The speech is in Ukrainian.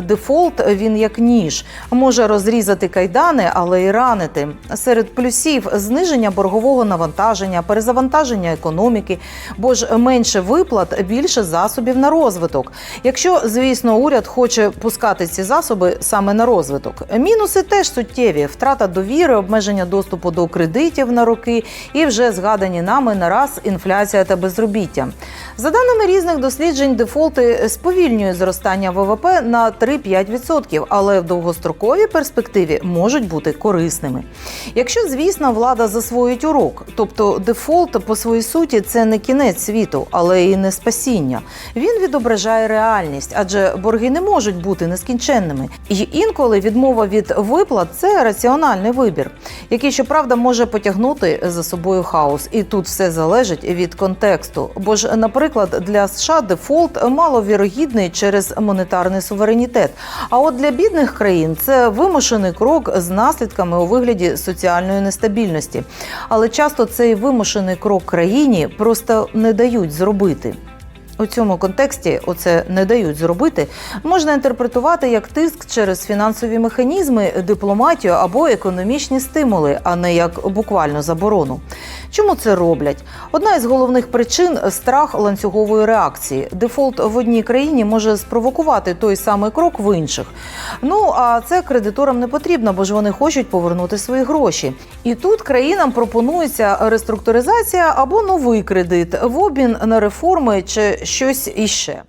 дефолт він як ніж може розрізати кайдани, але й ранити. Серед плюсів зниження боргового навантаження, перезавантаження економіки, бо ж менше виплат, більше засобів на розвиток. Якщо, звісно, уряд хоче пускати ці засоби саме на розвиток. Мінуси теж суттєві: втрата довіри, обмеження доступу до кредитів на роки і вже згадані нами не раз інфляція та безробіття. За даними різних досліджень, дефолти сповільнюють зростання ВВП на 3-5%, але в довгостроковій перспективі можуть бути корисними. Якщо, звісно, влада засвоїть урок, тобто дефолт по своїй суті це не кінець світу, але і не спасіння. Він відображає реальність, адже борги не можуть бути нескінченними. І інколи відмова від виплат це раціональний вибір, який, щоправда, може потягнути за собою хаос. І тут все залежить від контексту. Бо ж, наприклад, для США дефолт маловірогідний через монетарний суверенітет. А от для бідних країн це вимушений крок з наслідками у вигляді соціальної нестабільності. Але часто цей вимушений крок країні просто не дають зробити. У цьому контексті оце не дають зробити, можна інтерпретувати як тиск через фінансові механізми, дипломатію або економічні стимули, а не як буквально заборону. Чому це роблять? Одна із головних причин страх ланцюгової реакції. Дефолт в одній країні може спровокувати той самий крок в інших. Ну а це кредиторам не потрібно, бо ж вони хочуть повернути свої гроші. І тут країнам пропонується реструктуризація або новий кредит в обмін на реформи чи щось іще.